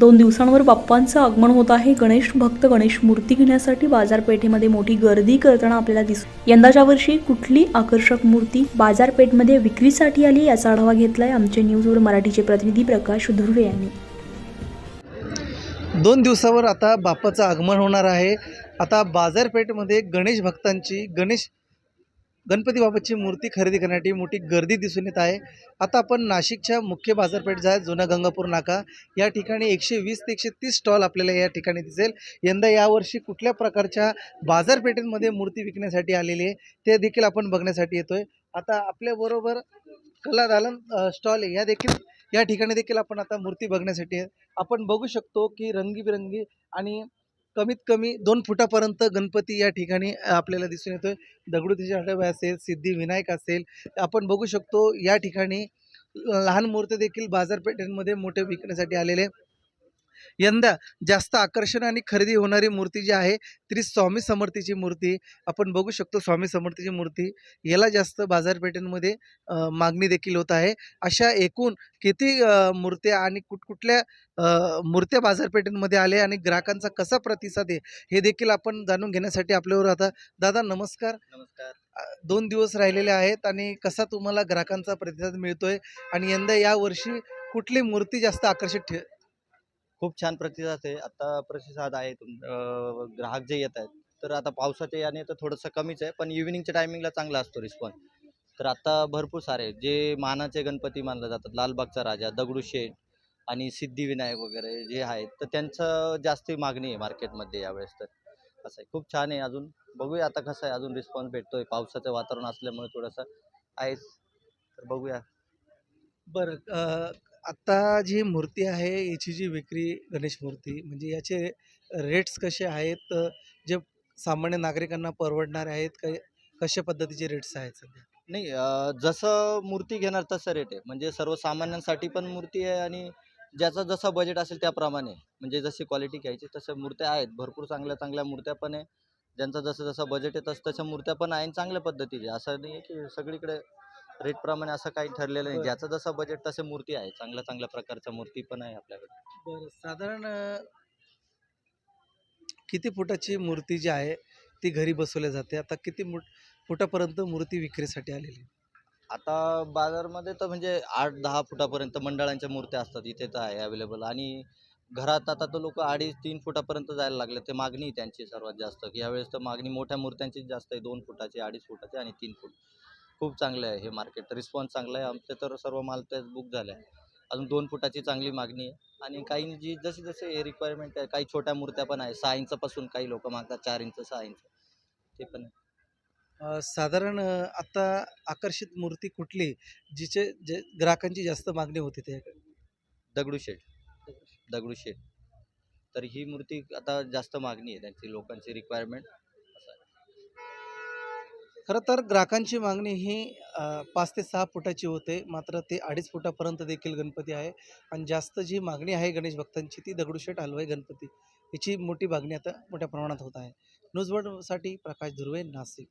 दोन दिवसांवर बाप्पांचं आगमन होत आहे. गणेश भक्त गणेश मूर्ती घेण्यासाठी बाजारपेठेमध्ये मोठी गर्दी करताना आपल्याला दिस यंदाच्या वर्षी कुठली आकर्षक मूर्ती बाजारपेठमध्ये विक्रीसाठी आली याचा आढावा घेतलाय आमचे न्यूजवर मराठीचे प्रतिनिधी प्रकाश धुर्वे यांनी. दोन दिवसावर आता बाप्पाचं आगमन होणार आहे. आता बाजारपेठमध्ये गणेश भक्तांची गणेश गणपती बाबाची मूर्ती खरेदी करण्यासाठी मोठी गर्दी दिसून येत आहे. आता आपण नाशिकच्या मुख्य बाजारपेठ आहे जुना गंगापूर नाका या ठिकाणी एकशे वीस ते एकशे तीस स्टॉल आपल्याला या ठिकाणी दिसेल. यंदा यावर्षी कुठल्या प्रकारच्या बाजारपेठेमध्ये मूर्ती विकण्यासाठी आलेली आहे ते देखील आपण बघण्यासाठी येतोय. आता आपल्याबरोबर कला दालन स्टॉल आहे या देखील या ठिकाणी देखील आपण आता मूर्ती बघण्यासाठी आपण बघू शकतो की रंगीबिरंगी आणि कमीत कमी दोन फुटापर्यंत गणपती या ठिकाणी आपल्याला दिसून येतोय. दगडूतीचे आठवे असेल सिद्धिविनायक असेल आपण बघू शकतो या ठिकाणी लहान मूर्ती देखील बाजारपेठेमध्ये मोठे विकण्यासाठी आलेले. यंदा जास्त आकर्षण आणि खरेदी होणारी मूर्ती जी आहे ती स्वामी समर्थीची मूर्ती आपण बघू शकतो स्वामी समर्थीची मूर्ती याला जास्त बाजारपेठेमध्ये मागणी देखील होत आहे. अशा एकूण किती मूर्त्या आणि कुठकुठल्या मूर्त्या बाजारपेठेमध्ये आल्या आणि ग्राहकांचा कसा प्रतिसाद आहे हे देखील आपण जाणून घेण्यासाठी आपल्यावर आता दादा नमस्कार. नमस्कार. दोन दिवस राहिलेले आहेत आणि कसा तुम्हाला ग्राहकांचा प्रतिसाद मिळतोय? आणि यंदा या वर्षी कुठली मूर्ती जास्त आकर्षित ठे खूप छान प्रतिसाद आहे. आता प्रतिसाद आहे तुम ग्राहक जे येत आहेत तर आता पावसाच्या याने तर थोडंसं कमीच आहे पण इव्हिनिंगच्या टायमिंगला चांगला असतो रिस्पॉन्स तर आता भरपूर सारे जे मानाचे गणपती मानले जातात लालबागचा राजा दगडूशेठ आणि सिद्धिविनायक वगैरे जे आहेत तर त्यांचं जास्त मागणी आहे मार्केटमध्ये यावेळेस तर. असं आहे. खूप छान आहे अजून. बघूया आता कसं आहे. अजून रिस्पॉन्स भेटतोय. पावसाचं वातावरण असल्यामुळे थोडंसं आहेच. तर बघूया. बरं आत्ता जी मूर्ती आहे याची जी विक्री गणेश मूर्ती म्हणजे याचे रेट्स कसे आहेत? जे सामान्य नागरिकांना परवडणारे आहेत का कशा पद्धतीचे रेट्स आहेत सध्या? नाही जसं मूर्ती घेणार तसं रेट आहे. म्हणजे सर्वसामान्यांसाठी पण मूर्ती आहे आणि ज्याचा जसा बजेट असेल त्याप्रमाणे. म्हणजे जशी क्वालिटी घ्यायची तसं मूर्त्या आहेत. भरपूर चांगल्या चांगल्या मूर्त्या पण आहे. ज्यांचा जसं जसं बजेट आहे तसं तशा मूर्त्या पण आहे आणि चांगल्या पद्धतीचे. असं नाही आहे की सगळीकडे रेटप्रमाणे असं काही ठरलेलं नाही. ज्याचं जसं बजेट तसे मूर्ती आहे चांगल्या चांगल्या प्रकारच्या मूर्ती पण आहे आपल्याकडे. बरं. साधारण अ, किती फुटाची मूर्ती जी आहे ती घरी बसवल्या जाते? आता किती फुटापर्यंत मूर्ती विक्रीसाठी आलेली? आहे? आता बाजारमध्ये तर म्हणजे आठ दहा फुटापर्यंत मंडळांच्या मूर्त्या असतात. इथे तर आहे अवेलेबल आणि घरात आता तर लोक अडीच तीन फुटापर्यंत जायला लागले. ते मागणी आहे त्यांची सर्वात जास्त. की यावेळेस तर मागणी मोठ्या मूर्त्यांचीच जास्त आहे. दोन फुटाची अडीच फुटाची आणि तीन फूट. खूप चांगलं आहे हे मार्केट रिस्पॉन्स चांगला आहे. आमचे तर सर्व माल तेच बुक झाले आहे अजून दोन फुटाची चांगली मागणी आहे. आणि काही जी जशी जसे रिक्वायरमेंट आहे काही छोट्या मूर्त्या पण आहे सहा इंचापासून काही लोक मागतात. चार इंच सहा इंच. ते पण आहे. साधारण अ, आता आकर्षित मूर्ती कुठली? जिचे जे ग्राहकांची जास्त मागणी होते ते दगडूशेठ दगडूशेठ तर ही मूर्ती आता जास्त मागणी आहे त्यांची लोकांची रिक्वायरमेंट खरं तर ग्राहकांची मागणी ही पाच ते सहा फुटाची होते. मात्र ते अडीच फुटापर्यंत देखील गणपती आहे. आणि जास्त जी मागणी आहे गणेश भक्तांची ती दगडूशेठ हलवाई गणपती. याची मोठी मागणी आता मोठ्या प्रमाणात होत आहे. न्यूज प्रकाश धुर्वे नाशिक.